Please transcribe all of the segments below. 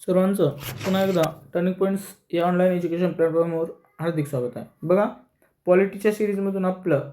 सर्वांचं पुन्हा एकदा टर्निंग पॉईंट्स या ऑनलाईन एज्युकेशन प्लॅटफॉर्मवर हार्दिक स्वागत आहे. बघा पॉलिटीच्या सिरीजमधून आपलं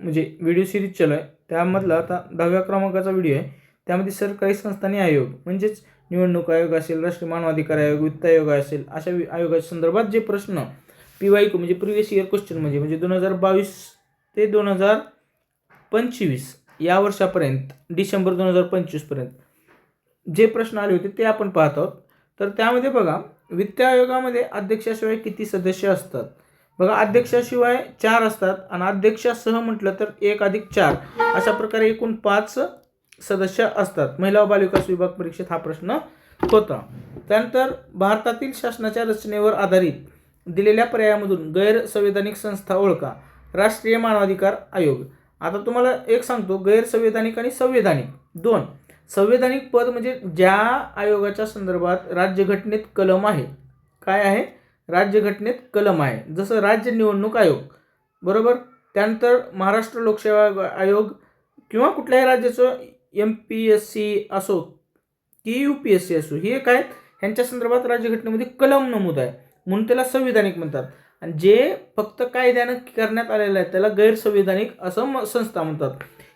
म्हणजे व्हिडिओ सिरीज चालू आहे. त्यामधला आता दहाव्या क्रमांकाचा व्हिडिओ आहे. त्यामध्ये सरकारी संस्थांनी आयोग म्हणजेच निवडणूक आयोग असेल राष्ट्रीय मानवाधिकार आयोग वित्त आयोग असेल अशा वि- आयोगाच्या संदर्भात जे प्रश्न पी वाय क्यू म्हणजे प्रिव्हियस इयर क्वेश्चन म्हणजे म्हणजे दोन हजार बावीस ते दोन हजार पंचवीस या वर्षापर्यंत डिसेंबर दोन हजार पंचवीसपर्यंत जे प्रश्न आले होते ते आपण पाहत आहोत. तर त्यामध्ये बघा वित्त आयोगामध्ये अध्यक्षाशिवाय किती सदस्य असतात? बघा अध्यक्षाशिवाय चार असतात आणि अध्यक्षासह म्हटलं तर एक अधिक चार. अशा प्रकारे एकूण पाच सदस्य असतात. महिला व बालविकास विभाग परीक्षेत हा प्रश्न होता. त्यानंतर भारतातील शासनाच्या रचनेवर आधारित दिलेल्या पर्यायामधून गैरसंवैधानिक संस्था ओळखा. राष्ट्रीय मानवाधिकार आयोग. आता तुम्हाला एक सांगतो गैरसंवैधानिक आणि संवैधानिक. दोन. संवैधानिक पद म्हणजे ज्या आयोगाच्या संदर्भात राज्यघटनेत कलम आहे. काय आहे? राज्यघटनेत कलम आहे. जसं राज्य निवडणूक आयोग बरोबर? त्यानंतर महाराष्ट्र लोकसेवा आयोग- किंवा कुठल्याही राज्याचं एम पी एस सी असो की यू पी एस सी असो हे काय ह्यांच्या संदर्भात राज्यघटनेमध्ये कलम नमूद आहे. म्हणून त्याला संविधानिक म्हणतात. आणि जे फक्त कायद्यानं करण्यात आलेलं आहे त्याला गैरसंविधानिक असं म- संस्था म्हणतात.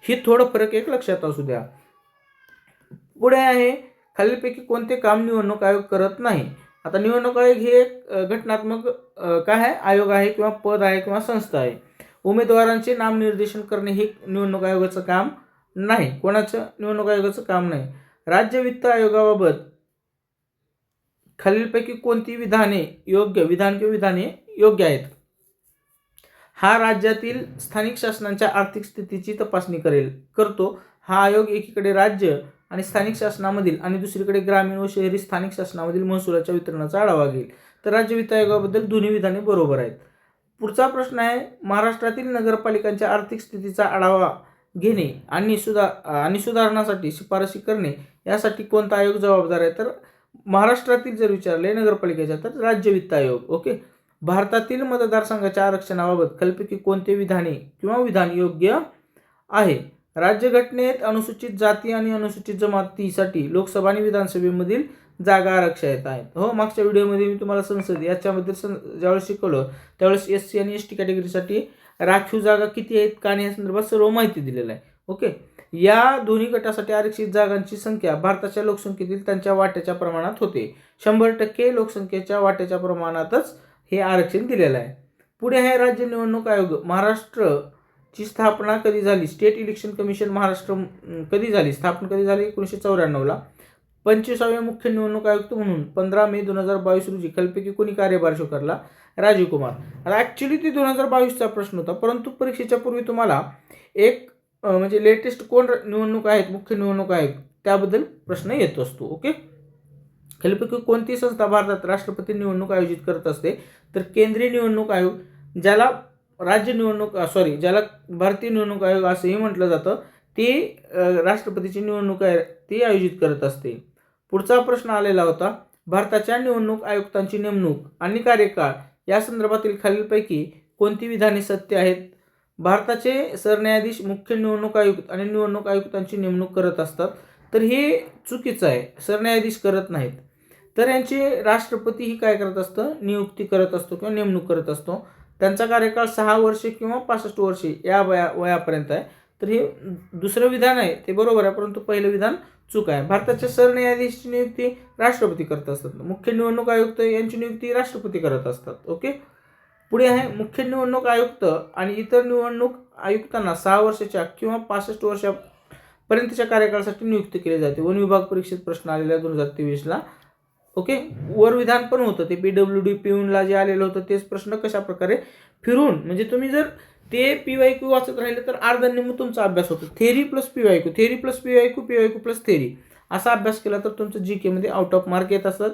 ही थोडं फरक एक लक्षात असू द्या. पुढे आहे. खालीलपैकी कोणते काम निवडणूक आयोग करत नाही? आता निवडणूक आयोग हे एक घटनात्मक काय आहे? आयोग आहे किंवा पद आहे किंवा संस्था आहे. उमेदवारांचे नामनिर्देशन करणे हे निवडणूक आयोगाचं काम नाही. कोणाचं निवडणूक आयोगाचं काम नाही. राज्य वित्त आयोगाबाबत खालीलपैकी कोणती विधाने योग्य विधान किंवा विधाने योग्य आहेत? हा राज्यातील स्थानिक शासनांच्या आर्थिक स्थितीची तपासणी करेल करतो. हा आयोग एकीकडे राज्य आणि स्थानिक शासनामधील आणि दुसरीकडे ग्रामीण व शहरी स्थानिक शासनामधील महसुलाच्या वितरणाचा आढावा घेईल. तर राज्य वित्त आयोगाबद्दल दोन्ही विधाने बरोबर आहेत. पुढचा प्रश्न आहे महाराष्ट्रातील नगरपालिकांच्या आर्थिक स्थितीचा आढावा घेणे आणि सुधा आणि सुधारणासाठी शिफारशी करणे यासाठी कोणता आयोग जबाबदार आहे? तर महाराष्ट्रातील जर विचारले नगरपालिकेच्या तर राज्य वित्त आयोग. ओके? भारतातील मतदारसंघाच्या आरक्षणाबाबत कल्पकी कोणते विधाने किंवा विधान योग्य आहे? राज्यघटनेत अनुसूचित जाती आणि अनुसूचित जमातीसाठी लोकसभा आणि विधानसभेमधील जागा आरक्षित आहेत. हो मागच्या व्हिडिओमध्ये मी तुम्हाला संसद याच्याबद्दल सं ज्यावेळेस शिकवलं त्यावेळेस एस सी आणि एस टी कॅटेगरीसाठी राखीव जागा किती आहेत का नाही या संदर्भात सर्व माहिती दिलेलं आहे. ओके? या दोन्ही गटासाठी आरक्षित जागांची संख्या भारताच्या लोकसंख्येतील त्यांच्या वाट्याच्या प्रमाणात होते. शंभर टक्के लोकसंख्येच्या वाट्याच्या प्रमाणातच हे आरक्षण दिलेलं आहे. पुढे आहे राज्य निवडणूक आयोग. महाराष्ट्र ची स्थापना कधी झाली? स्टेट इलेक्शन कमिशन महाराष्ट्र कधी झाली? स्थापना कधी झाली? एकोणीसशे चौऱ्याण्णवला पंचवीसाव्या मुख्य निवडणूक आयुक्त म्हणून पंधरा मे दोन हजार बावीस रोजी कल्पैकी कोणी कार्यभार स्वीकारला? राजीव कुमार. आता ॲक्च्युली ती दोन हजार बावीसचा प्रश्न होता परंतु परीक्षेच्या पूर्वी तुम्हाला एक म्हणजे लेटेस्ट कोण निवडणूक आहेत? मुख्य निवडणूक आहेत त्याबद्दल प्रश्न येत असतो ओके खालीलपैकी कोणती संस्था भारतात राष्ट्रपती निवडणूक आयोजित करत असते? तर केंद्रीय निवडणूक आयोग ज्याला राज्य निवडणूक सॉरी ज्याला भारतीय निवडणूक आयोग असंही म्हटलं जातं ते राष्ट्रपतीची निवडणूक आहे ती आयोजित करत असते. पुढचा प्रश्न आलेला होता भारताच्या निवडणूक आयुक्तांची नेमणूक आणि कार्यकाळ या संदर्भातील खालीलपैकी कोणती विधाने सत्य आहेत? भारताचे सरन्यायाधीश मुख्य निवडणूक आयुक्त आणि निवडणूक आयुक्तांची नेमणूक करत असतात तर हे चुकीचं आहे सरन्यायाधीश करत नाहीत. तर यांचे राष्ट्रपती ही काय करत असतं? नियुक्ती करत असतो किंवा नेमणूक करत असतो. त्यांचा कार्यकाळ सहा वर्षे किंवा पासष्ट वर्षे या वया वयापर्यंत आहे. तर हे दुसरं विधान आहे ते बरोबर आहे परंतु पहिलं विधान चूक आहे. भारताच्या सरन्यायाधीशची नियुक्ती राष्ट्रपती करत असतात. मुख्य निवडणूक आयुक्त यांची नियुक्ती राष्ट्रपती करत असतात ओके? पुढे आहे मुख्य निवडणूक आयुक्त आणि इतर निवडणूक आयुक्तांना सहा वर्षाच्या किंवा पासष्ट वर्षापर्यंतच्या कार्यकाळासाठी नियुक्त केली जाते. वन विभाग परीक्षेत प्रश्न आलेला दोन हजार तेवीसला. ओके? वर विधान पण होतं. ते पी डब्ल्यू डी पिऊनला जे आलेलं होतं तेच प्रश्न कशा प्रकारे फिरून म्हणजे तुम्ही जर ते पी वाय क्यू वाचत राहिले तर अर्धा तुमचा अभ्यास होतो. Theory plus P Y Q theory plus P Y Q P Y Q plus theory असा अभ्यास केला तर तुमचं जी केमध्ये आउट ऑफ मार्क येत असतात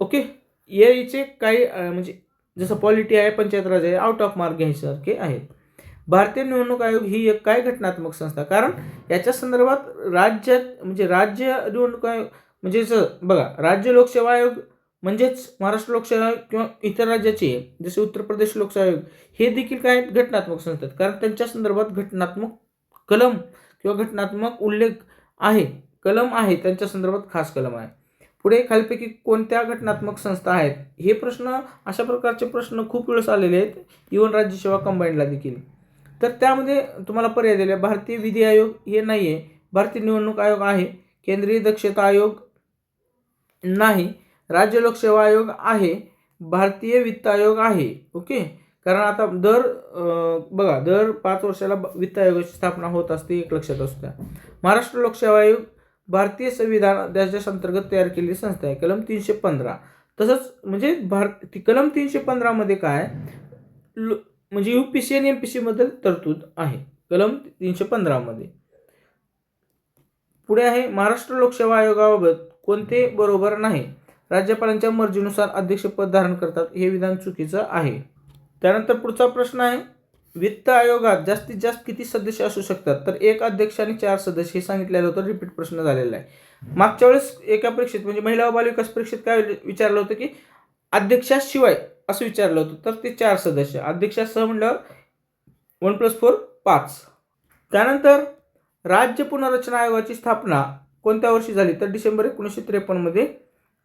ओके? याचे काही म्हणजे जसं पॉलिटी आहे पंचायत राज आहे आउट ऑफ मार्क घ्यायसारखे आहेत. भारतीय निवडणूक आयोग ही एक काय घटनात्मक संस्था? कारण याच्या संदर्भात राज्यात म्हणजे राज्य निवडणूक आयोग म्हणजे जसं बघा राज्य लोकसेवा आयोग म्हणजेच महाराष्ट्र लोकसेवा आयोग किंवा इतर राज्याचे जसे उत्तर प्रदेश लोकसेवा आयोग हे देखील काय आहेत? घटनात्मक संस्था कारण त्यांच्या संदर्भात घटनात्मक कलम किंवा घटनात्मक उल्लेख आहे. कलम आहे त्यांच्या संदर्भात खास कलम आहे. पुढे खालपैकी कोणत्या घटनात्मक संस्था आहेत? हे प्रश्न अशा प्रकारचे प्रश्न खूप वेळेस आलेले आहेत इवन राज्यसेवा कंबाईनला देखील. तर त्यामध्ये तुम्हाला पर्याय दिले भारतीय विधी आयोग हे नाही आहे भारतीय निवडणूक आयोग आहे. केंद्रीय दक्षता आयोग नाही. राज्य लोकसेवा आयोग आहे. भारतीय वित्त आयोग आहे. ओके? कारण आता दर बघा दर पाच वर्षाला ब- वित्त आयोगाची स्थापना होत असते एक लक्षात असू द्या. महाराष्ट्र लोकसेवा आयोग भारतीय संविधान देशाच्या अंतर्गत तयार केलेली संस्था आहे. कलम तीनशे पंधरा. तसंच म्हणजे भारत ती कलम तीनशे पंधरामध्ये काय? लो- म्हणजे यू पी सी आणि एम पी सीबद्दल तरतूद आहे. कलम तीनशे पंधरामध्ये पुढे आहे महाराष्ट्र लोकसेवा आयोगाबाबत. कोणते बरोबर नाही. राज्यपालांच्या मर्जीनुसार अध्यक्षपद धारण करतात हे विधान चुकीचं आहे. त्यानंतर पुढचा प्रश्न आहे वित्त आयोगात जास्तीत जास्त किती सदस्य असू शकतात? तर एक अध्यक्ष आणि चार सदस्य हे सांगितलेलं होतं रिपीट प्रश्न झालेला आहे. मागच्या वेळेस एका परीक्षेत म्हणजे महिला व बालविकास परीक्षेत काय विचारलं होतं की अध्यक्षाशिवाय असं विचारलं होतं तर ते चार सदस्य. अध्यक्षासह म्हणल्यावर वन प्लस फोर पाच. त्यानंतर राज्य पुनर्रचना आयोगाची स्थापना कोणत्या वर्षी झाली? तर डिसेंबर एकोणीसशे त्रेपन्नमध्ये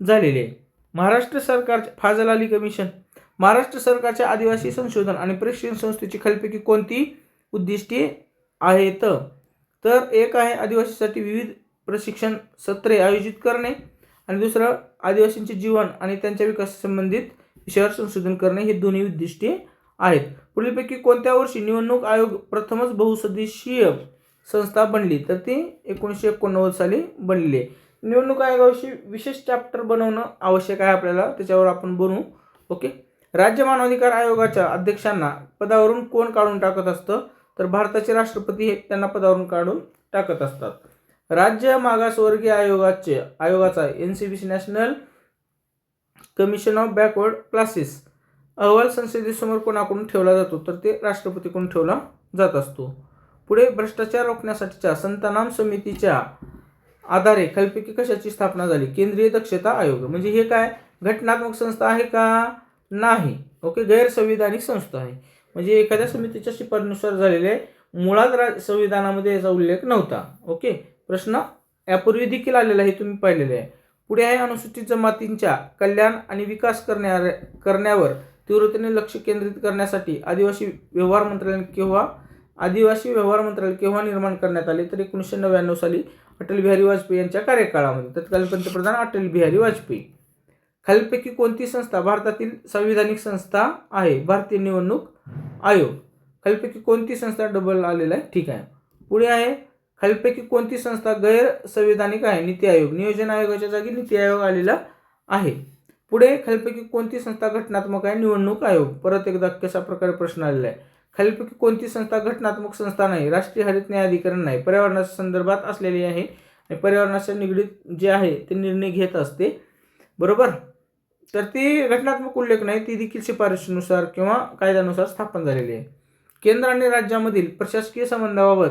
झालेली आहे. महाराष्ट्र सरकारचे फाजल अली कमिशन. महाराष्ट्र सरकारच्या आदिवासी संशोधन आणि प्रशिक्षण संस्थेची खालीलपैकी कोणती उद्दिष्टे आहेत? तर एक आहे आदिवासीसाठी विविध प्रशिक्षण सत्रे आयोजित करणे आणि दुसरं आदिवासींचे जीवन आणि त्यांच्या विकासासंबंधित विषयावर संशोधन करणे हे दोन्ही उद्दिष्टे आहेत. पुढीलपैकी कोणत्या वर्षी निवडणूक आयोग प्रथमच बहुसदस्यीय संस्था बनली तर ती एकोणीसशे एकोणनव्वद साली बनलेली आहे. निवडणूक आयोगाविषयी विशेष चॅप्टर बनवणं आवश्यक आहे आपल्याला त्याच्यावर आपण बनवू ओके राज्य मानवाधिकार आयोगाच्या अध्यक्षांना पदावरून कोण काढून टाकत असतं? तर भारताचे राष्ट्रपती हे त्यांना पदावरून काढून टाकत असतात. राज्य मागासवर्गीय आयोगाचे आयोगाचा N C B C national commission of backward classes अहवाल संसदेसमोर कोणाकडून ठेवला जातो? तर ते राष्ट्रपतीकडून ठेवला जात असतो. पुढे भ्रष्टाचार रोखण्यासाठीच्या संतनाम समितीच्या आधारे खालीलपैकी कशाची स्थापना झाली? केंद्रीय दक्षता आयोग. म्हणजे हे काय? घटनात्मक संस्था आहे का? नाही. ओके गैरसंविधानिक संस्था आहे. म्हणजे एखाद्या समितीच्या शिफारनुसार झालेले आहे. मुळात रा संविधानामध्ये याचा उल्लेख नव्हता. ओके प्रश्न यापूर्वी देखील आलेला आहे तुम्ही पाहिलेले आहे. पुढे आहे अनुसूचित जमातींच्या कल्याण आणि विकास करण्या करण्यावर तीव्रतेने लक्ष केंद्रित करण्यासाठी आदिवासी व्यवहार मंत्रालयाने किंवा आदिवासी व्यवहार मंत्रालय केव्हा निर्माण करण्यात आले? तर एकोणीसशे नव्याण्णव साली अटल बिहारी वाजपेयी यांच्या कार्यकाळामध्ये. तत्कालीन पंतप्रधान अटल बिहारी वाजपेयी. खालीलपैकी कोणती संस्था भारतातील संविधानिक संस्था आहे? भारतीय निवडणूक आयोग. खालीलपैकी कोणती संस्था डबल आलेला आहे? ठीक आहे. पुढे आहे. खालीलपैकी कोणती संस्था गैर संविधानिक आहे? नीती आयोग. नियोजन आयोगाच्या जागी नीती आयोग आलेला आहे. पुढे खालीलपैकी कोणती संस्था घटनात्मक आहे? निवडणूक आयोग. परत एकदा कशा प्रकारे प्रश्न आलेला आहे? खालीलपैकी कोणती संस्था घटनात्मक संस्था नाही राष्ट्रीय हरित न्यायाधिकरण नाही पर्यावरणाच्या संदर्भात असलेली आहे आणि पर्यावरणाच्या निगडीत जे आहे ते निर्णय घेत असते. बरोबर? तर ती घटनात्मक उल्लेख नाही ती देखील शिफारशीनुसार किंवा कायद्यानुसार स्थापन झालेली आहे. केंद्र आणि राज्यामधील प्रशासकीय संबंधाबाबत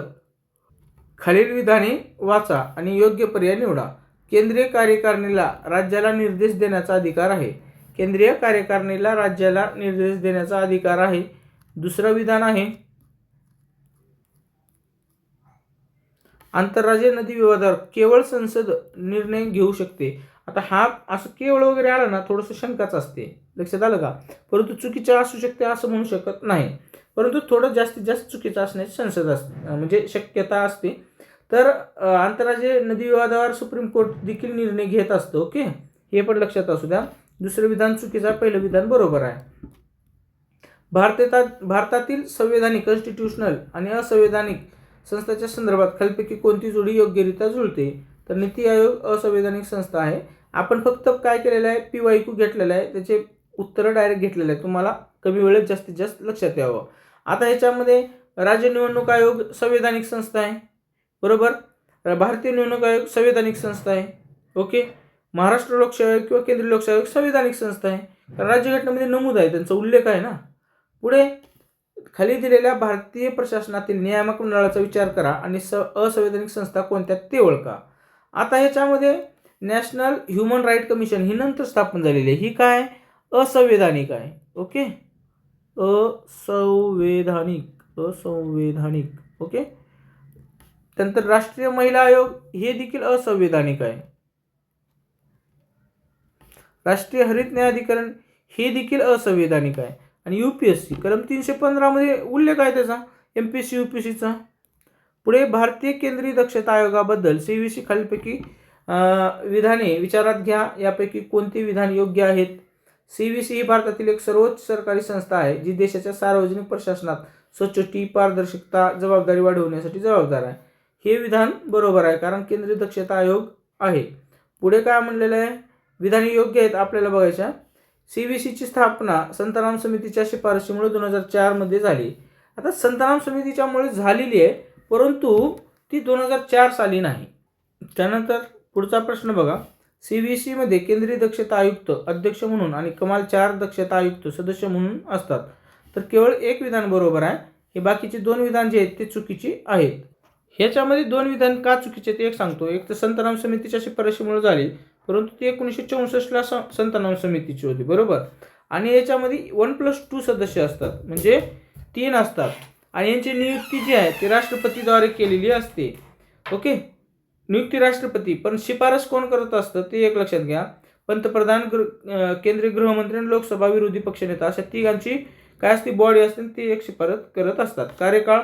खालील विधाने वाचा आणि योग्य पर्याय निवडा. केंद्रीय कार्यकारिणीला राज्याला निर्देश देण्याचा अधिकार आहे. केंद्रीय कार्यकारिणीला राज्याला निर्देश देण्याचा अधिकार आहे. दुसरं विधान आहे. आंतरराज्य नदी विवादावर केवळ संसद निर्णय घेऊ शकते. आता हा असं केवळ वगैरे आलं ना थोडंसं शंकाच असते. लक्षात आलं का? परंतु चुकीच्या असू शकते असं म्हणू शकत नाही. परंतु थोडं जास्तीत जास्त चुकीचं असण्याची संसद असते म्हणजे शक्यता असते. तर आंतरराज्य नदी विवादावर सुप्रीम कोर्ट देखील निर्णय घेत असतो ओके? हे पण लक्षात असू द्या. दुसरं विधान चुकीचं पहिलं विधान बरोबर आहे. भारतात भारतातील संवैधानिक कॉन्स्टिट्युशनल आणि असंवैधानिक संस्थाच्या संदर्भात खालीलपैकी कोणती जोडी योग्यरित्या जुळते? तर नीती आयोग असंवैधानिक संस्था आहे. आपण फक्त काय केलेलं आहे? पी वाय क्यू घेतलेलं आहे. त्याचे उत्तरं डायरेक्ट घेतलेलं आहे तुम्हाला कमी वेळेत जास्तीत जास्त लक्षात यावं. आता ह्याच्यामध्ये राज्य निवडणूक आयोग संवैधानिक संस्था आहे. बरोबर? भारतीय निवडणूक आयोग संवैधानिक संस्था आहे. ओके? महाराष्ट्र लोकसेवा आयोग किंवा केंद्रीय लोकसेवा आयोग संवैधानिक संस्था आहे. कारण राज्यघटनेमध्ये नमूद आहे. त्यांचा उल्लेख आहे ना? पुढे खाली दिलेल्या भारतीय प्रशासनातील नियामक मंडळाचा विचार करा आणि स असंवैधानिक संस्था कोणत्या ते ओळखा. आता ह्याच्यामध्ये नॅशनल ह्युमन राईट कमिशन ही नंतर स्थापन झालेली आहे. ही काय? असंवैधानिक आहे. ओके? असंवैधानिक असंवैधानिक. ओके? त्यानंतर राष्ट्रीय महिला आयोग हे देखील असंवैधानिक आहे. राष्ट्रीय हरित न्यायाधिकरण हे देखील असंवैधानिक आहे. आणि यू पी एस सी कलम तीनशे पंधरामध्ये उल्लेख आहे त्याचा M P S C U P सीचा पुढे भारतीय केंद्रीय दक्षता आयोगाबद्दल सी व्ही सी खालीलपैकी विधाने विचारात घ्या. यापैकी कोणती विधान योग्य आहेत? सी व्ही सी ही भारतातील एक सर्वोच्च सरकारी संस्था आहे जी देशाच्या सार्वजनिक प्रशासनात स्वच्छती पारदर्शकता जबाबदारी वाढवण्यासाठी जबाबदार आहे. हे विधान बरोबर आहे कारण केंद्रीय दक्षता आयोग आहे. पुढे काय म्हणलेलं आहे? विधाने योग्य आहेत आपल्याला बघायच्या. सी व्ही सीची स्थापना संतराम समितीच्या शिफारशीमुळे दोन हजार चारमध्ये झाली. आता संतराम समितीच्यामुळे झालेली आहे परंतु ती दोन हजार चार साली नाही. त्यानंतर पुढचा प्रश्न बघा. सी व्ही सीमध्ये केंद्रीय दक्षता आयुक्त अध्यक्ष म्हणून आणि कमाल चार दक्षता आयुक्त सदस्य म्हणून असतात. तर केवळ एक विधान बरोबर आहे. हे बाकीचे दोन विधान जे आहेत ते चुकीची आहेत. ह्याच्यामध्ये दोन विधान का चुकीचे ते एक सांगतो. एक तर संतनाम समितीच्या शिफारशीमुळे झाली. परंतु ती एकोणीसशे चौसष्टला स संतनाम समितीची होती बरोबर? आणि याच्यामध्ये वन प्लस टू सदस्य असतात म्हणजे तीन असतात. आणि यांची नियुक्ती जी आहे ती राष्ट्रपतीद्वारे केलेली असते. ओके? नियुक्ती राष्ट्रपती पण शिफारस कोण करत असतं ते एक लक्षात घ्या. पंतप्रधान गृह केंद्रीय गृहमंत्री आणि लोकसभा विरोधी पक्षनेता अशा तिघांची काय असते बॉडी असते ती एक शिफारस करत असतात. कार्यकाळ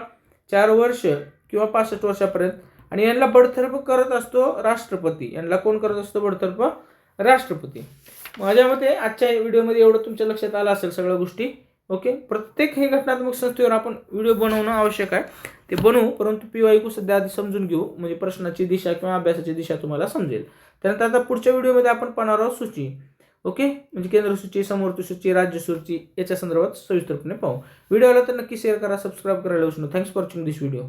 चार वर्ष किंवा पासष्ट वर्षापर्यंत. आणि यांना बडतर्फ करत असतो राष्ट्रपती. यांना कोण करत असतो बडतर्फ? राष्ट्रपती. माझ्या मते आजच्या व्हिडिओमध्ये एवढं तुमच्या लक्षात आलं असेल सगळ्या गोष्टी ओके? प्रत्येक हे घटनात्मक संस्थेवर आपण व्हिडिओ बनवणं आवश्यक आहे. ते बनवू परंतु पी वाय सध्या आधी समजून घेऊ म्हणजे प्रश्नाची दिशा किंवा अभ्यासाची दिशा तुम्हाला समजेल. त्यानंतर आता पुढच्या व्हिडिओमध्ये आपण पाहणार आहोत सूची ओके? म्हणजे केंद्र सूची समोर सूची राज्य सूची याच्या संदर्भात सविस्तरपणे पाहू. व्हिडिओला तर नक्की शेअर करा सबस्क्राईब करायला विसरू thanks for watching this video